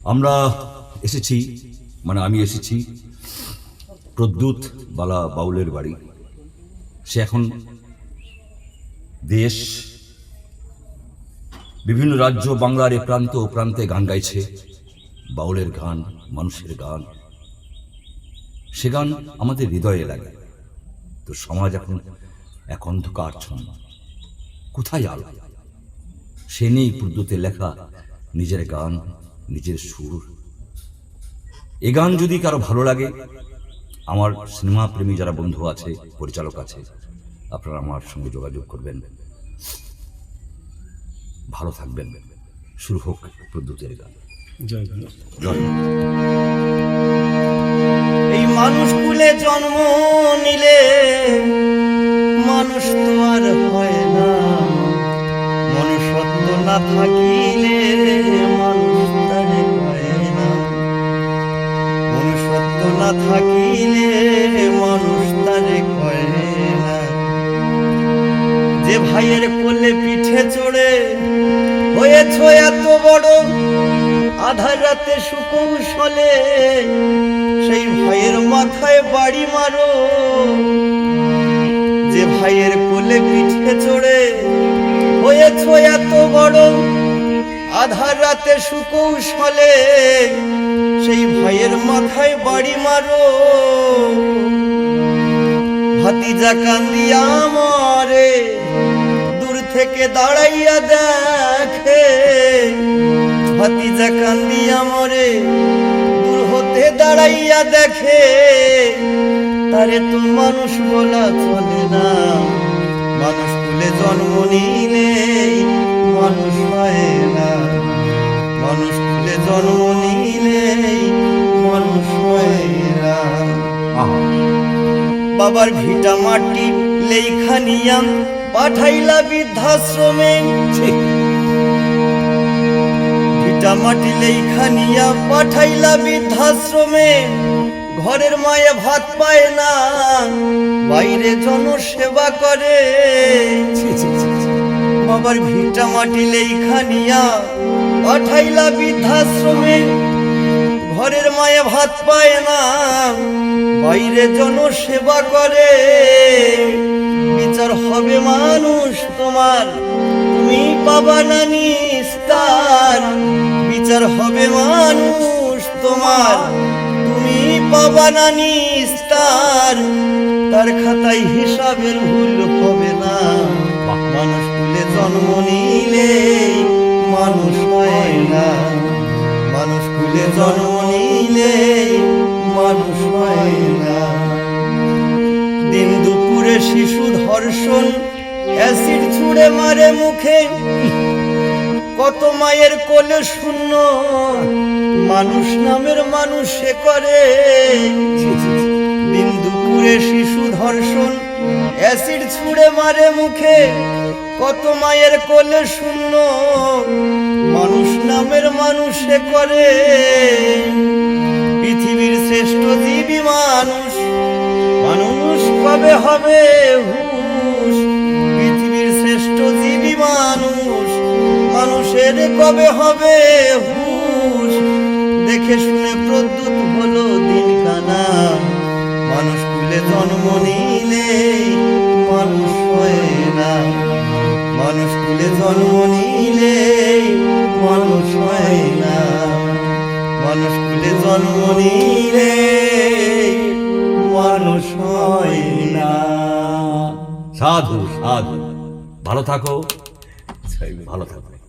আমরা এসেছি মানে আমি এসেছি প্রদ্যুৎ বালা বাউলের বাড়ি। সে এখন দেশ, বিভিন্ন রাজ্য, বাংলার এ প্রান্ত ও প্রান্তে গান গাইছে, বাউলের গান, মানুষের গান। সে গান আমাদের হৃদয়ে লাগে। তো সমাজ এখন এক অন্ধকারচ্ছন্ন কোথায় আলো? সে নেই প্রদ্যুতের লেখা নিজের গান। নিজের সুর। এ গান যদি কারও ভালো লাগে আমার সিনেমা প্রেমী যারা বন্ধু আছে পরিচালক আছে আপনারা আমার সঙ্গে যোগাযোগ করবেন। ভালো থাকবেন। শুরু হোক প্রদ্যুতের গান। এই মানুষ কুলে জন্ম নিলে মানুষ তো আর হয় না। মনুষ্যত্ব না থাকিলে না থাকিলে মানুষ তারে কয় না। যে ভাইয়ের কোলে পিঠে চড়ে, হয়েছ এত বড় আধার রাতে সুকৌশলে, সেই ভাইয়ের মাথায় বাড়ি মারো। যে ভাইয়ের কোলে পিঠে চড়ে, হয়েছ এত বড় আধার রাতে সুকৌশলে সেই ভাইয়ের মাথায় বাড়ি মারো। ভাতিজা কান্দিয়া মরে দূর থেকে দাঁড়াইয়া দেখে। ভাতিজা কান্দিয়া মরে দূর হতে দাঁড়াইয়া দেখে। তারে তো মানুষ বলা চলে না, মানুষ কুলে জন্ম নিলে মানুষ হয় না। মানুষ জন্ম নিলে মানুষ না। বাবার ভিটা মাটি লেখানিয়াম পাঠাইলা বৃদ্ধাশ্রমে। ভিটা মাটি লেখানিয়া পাঠাইলা বৃদ্ধাশ্রমে। ঘরের মায়ে ভাত পায় না, বাইরে জনসেবা করে। বাবার ভিটা মাটি লেখানিয়া পাঠাইলা বৃদ্ধাশ্রমে। ঘরের মায়ে ভাত পায় না, বাইরে জনসেবা করে। বিচার হবে মানুষ তোমার, তুমি পাবা না নিস্তার। বিচার হবে মানুষ তোমার, তুমি পাবা না নিস্তার। তার খাতায় হিসাবের ভুল হবে। নিলে মানুষ হয় না। দিন দুপুরে শিশু ধর্ষণ, অ্যাসিড ছুঁড়ে মারে মুখে। কত মায়ের কোলে শূন্য, মানুষ নামের মানুষে করে। দিন দুপুরে শিশু ধর্ষণ অ্যাসিড ছুঁড়ে মারে মুখে, কত মায়ের কোলে শূন্য। মানুষ নামের মানুষে করে, পৃথিবীর শ্রেষ্ঠ জীবী মানুষ। মানুষ কবে হবে হুশ? পৃথিবীর শ্রেষ্ঠ জীবী মানুষ, মানুষের কবে হবে হুশ? দেখে শুনে প্রদ্যুৎ হলো দিন কানা মানুষ কুলে জন্ম জন্ম নিলে মানুষ হয় না। মানুষ কুলে জন্ম নিলে মানুষ হয় না। সাধু সাধু। ভালো থাকো। ভালো থাকো।